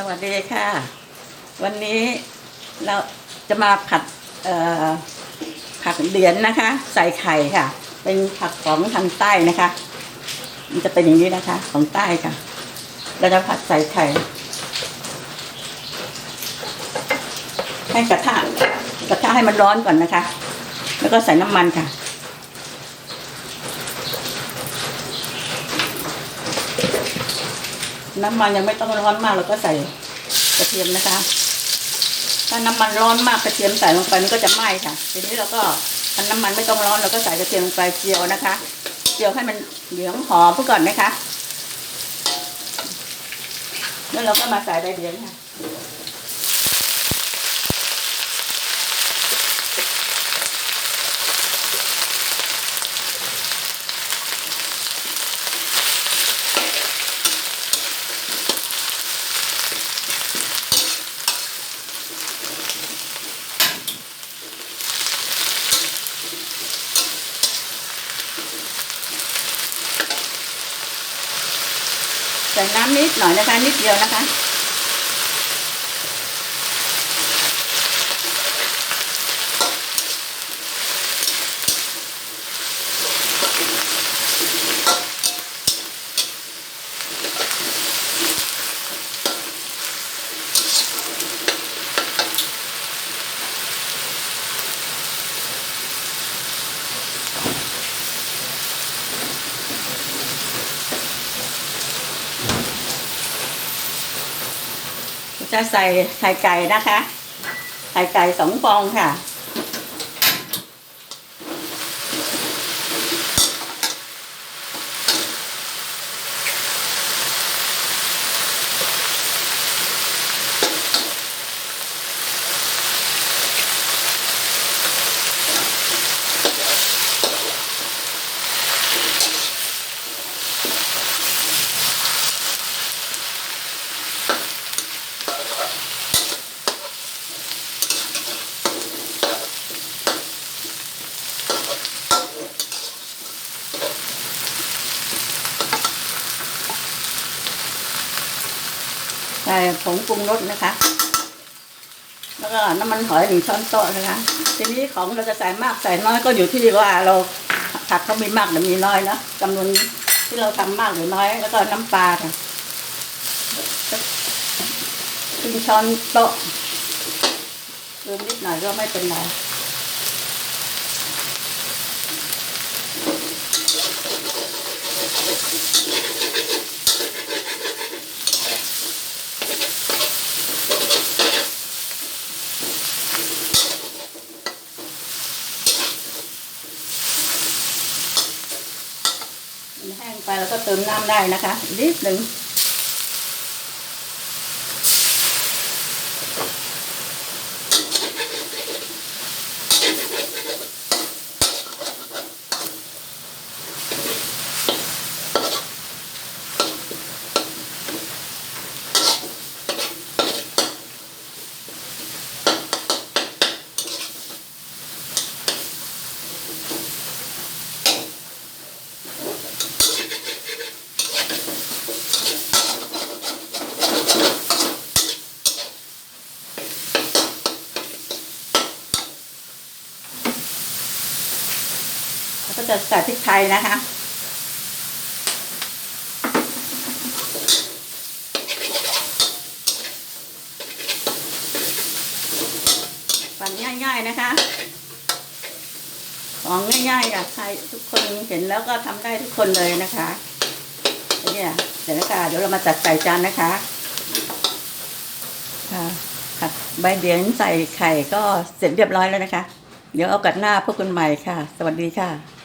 สวัสดีค่ะ วันนี้เราจะมาผัดผักเหรียญนะคะ ใส่ไข่ค่ะ เป็นผักของทางใต้นะคะ มันจะเป็นอย่างนี้นะคะ ของใต้ค่ะ เราจะผัดใส่ไข่ ให้กระทะกระทะให้มันร้อนก่อนนะคะ แล้วก็ใส่น้ำมันค่ะ น้ำมันยังไม่ต้องร้อนมากเราก็ใส่กระเทียมนะคะ ถ้าน้ำมันร้อนมากกระเทียมใส่ลงไปมันก็จะไหม้ค่ะ ทีนี้เราก็ถ้าน้ำมันไม่ต้องร้อนเราก็ใส่กระเทียมลงไปเจียวนะคะ เจียวให้มันเหลืองหอมเพื่อก่อนนะคะ แล้วเราก็มาใส่ใบเดียงค่ะ ใส่น้ำนิดหน่อยนะคะ นิดเดียวนะคะ จะใส่ไข่ไก่นะคะ ไข่ไก่สองฟองค่ะ ใส่ผงปรุงรสนะคะ แล้วก็น้ำมันหอยหนึ่งช้อนโต๊ะนะคะ ทีนี้ของเราจะใส่มากใส่น้อยก็อยู่ที่ว่าเราผักเขามีมากหรือมีน้อยนะจำนวนที่เราทำมากหรือน้อย แล้วก็น้ำปลาค่ะครึ่งช้อนโต๊ะเติมนิดหน่อยก็ไม่เป็นไร แห้งไปแล้วก็เติมน้ำได้นะคะนิดหนึ่ง แล้วก็จะใส่พริกไทยนะคะปั่นง่ายๆนะคะ ของง่ายๆอยากใครทุกคนเห็นแล้วก็ทำได้ทุกคนเลยนะคะเนี่ยเสร็จแล้วค่ะเดี๋ยวเรามาจัดใส่จานนะคะค่ะค่ะใบเดียงใส่ไข่ก็เสร็จเรียบร้อยแล้วนะคะ เดี๋ยวเอากัดหน้าพวกคุณใหม่ค่ะ สวัสดีค่ะ